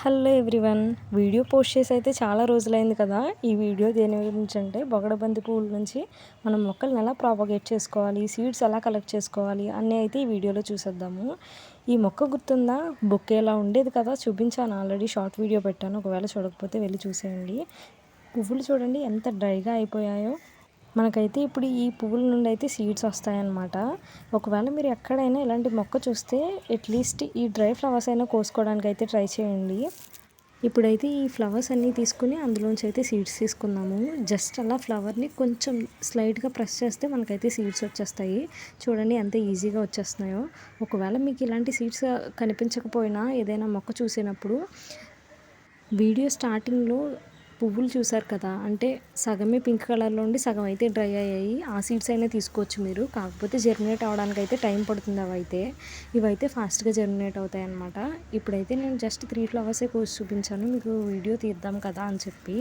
Hello everyone. Video post చేసి అయితే చాలా రోజులైంది కదా. ఈ వీడియో దేని గురించి అంటే బొగడబంతి పువ్వుల నుంచి మనం మొక్కలను ఎలా ప్రాపగేట్ చేసుకోవాలి సీడ్స్ ఎలా కలెక్ట్ చేసుకోవాలి అన్నీ అయితే ఈ వీడియోలో చూసేద్దాము. ఈ మొక్క గుర్తుందా? బొక్కేలా ఉండేది కదా? చూపించాను. ఆల్రెడీ షార్ట్ వీడియో పెట్టాను. ఒకవేళ చూడకపోతే వెళ్ళి చూసేయండి. పువ్వులు చూడండి ఎంత డ్రైగా అయిపోయాయో. మనకైతే ఇప్పుడు ఈ పువ్వుల నుండి అయితే సీడ్స్ వస్తాయన్నమాట. ఒకవేళ మీరు ఎక్కడైనా ఇలాంటి మొక్క చూస్తే అట్లీస్ట్ ఈ డ్రై ఫ్లవర్స్ అయినా కోసుకోవడానికి అయితే ట్రై చేయండి. ఇప్పుడైతే ఈ ఫ్లవర్స్ అన్నీ తీసుకుని అందులోంచి అయితే సీడ్స్ తీసుకున్నాము జస్ట్ అలా ఫ్లవర్ని కొంచెం స్లైట్గా ప్రెస్ చేస్తే మనకైతే సీడ్స్ వచ్చేస్తాయి. చూడండి ఎంత ఈజీగా వచ్చేస్తున్నాయో. ఒకవేళ మీకు ఇలాంటి సీడ్స్ కనిపించకపోయినా ఏదైనా మొక్క చూసినప్పుడు వీడియో స్టార్టింగ్లో పువ్వులు చూసారు కదా అంటే సగమే పింక్ కలర్లో ఉండి సగం అయితే డ్రై అయ్యాయి. ఆ సీడ్స్ అయినా తీసుకోవచ్చు మీరు. కాకపోతే జర్మినేట్ అవడానికి అయితే టైం పడుతుంది అవైతే. ఇవైతే ఫాస్ట్గా జర్మినేట్ అవుతాయి అనమాట ఇప్పుడైతే నేను జస్ట్ త్రీ ఫ్లవర్సే కోసి చూపించాను. మీకు వీడియో తీద్దాం కదా అని చెప్పి.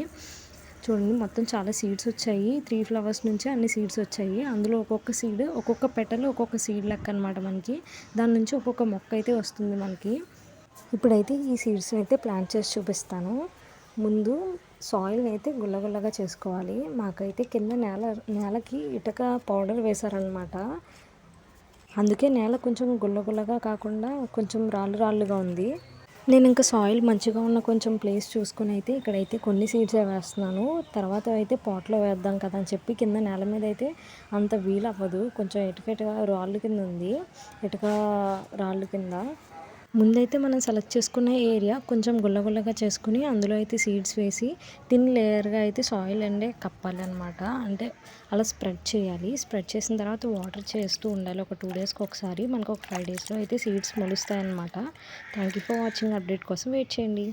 చూడండి మొత్తం చాలా సీడ్స్ వచ్చాయి. త్రీ ఫ్లవర్స్ నుంచి అన్ని సీడ్స్ వచ్చాయి. అందులో ఒక్కొక్క సీడ్ ఒక్కొక్క పెటలో ఒక్కొక్క సీడ్ లెక్క అనమాట మనకి. దాని నుంచి ఒక్కొక్క మొక్క అయితే వస్తుంది మనకి. ఇప్పుడైతే ఈ సీడ్స్ అయితే ప్లాంట్ చేసి చూపిస్తాను. ముందు సాయిల్ని అయితే గుల్లగుల్లగా చేసుకోవాలి. మాకైతే కింద నేల నేలకి ఇటుక పౌడర్ వేశారనమాట అందుకే నేల కొంచెం గుల్లగుల్లగా కాకుండా కొంచెం రాళ్ళు రాళ్ళుగా ఉంది. నేను ఇంకా సాయిల్ మంచిగా ఉన్న కొంచెం ప్లేస్ చూసుకుని అయితే ఇక్కడైతే కొన్ని సీడ్స్ వేస్తున్నాను. తర్వాత అయితే పాట్లో వేద్దాం కదా అని చెప్పి కింద నేల మీద అయితే అంత వీలు అవ్వదు. కొంచెం ఇటుక ఇటుక రాళ్ళు కింద ఉంది. ఇటుక రాళ్ళు కింద. ముందైతే మనం సెలెక్ట్ చేసుకున్న ఏరియా కొంచెం గుల్లగుల్లగా చేసుకుని అందులో అయితే సీడ్స్ వేసి తిన్ లేయర్గా అయితే సాయిల్ అండే కప్పాలి అనమాట అంటే అలా స్ప్రెడ్ చేయాలి. స్ప్రెడ్ చేసిన తర్వాత వాటర్ చేస్తూ ఉండాలి. ఒక టూ డేస్కి ఒకసారి. మనకు ఒక ఫైవ్ డేస్లో అయితే సీడ్స్ మొలుస్తాయి అనమాట thank you for watching. Update కోసం వెయిట్ చేయండి.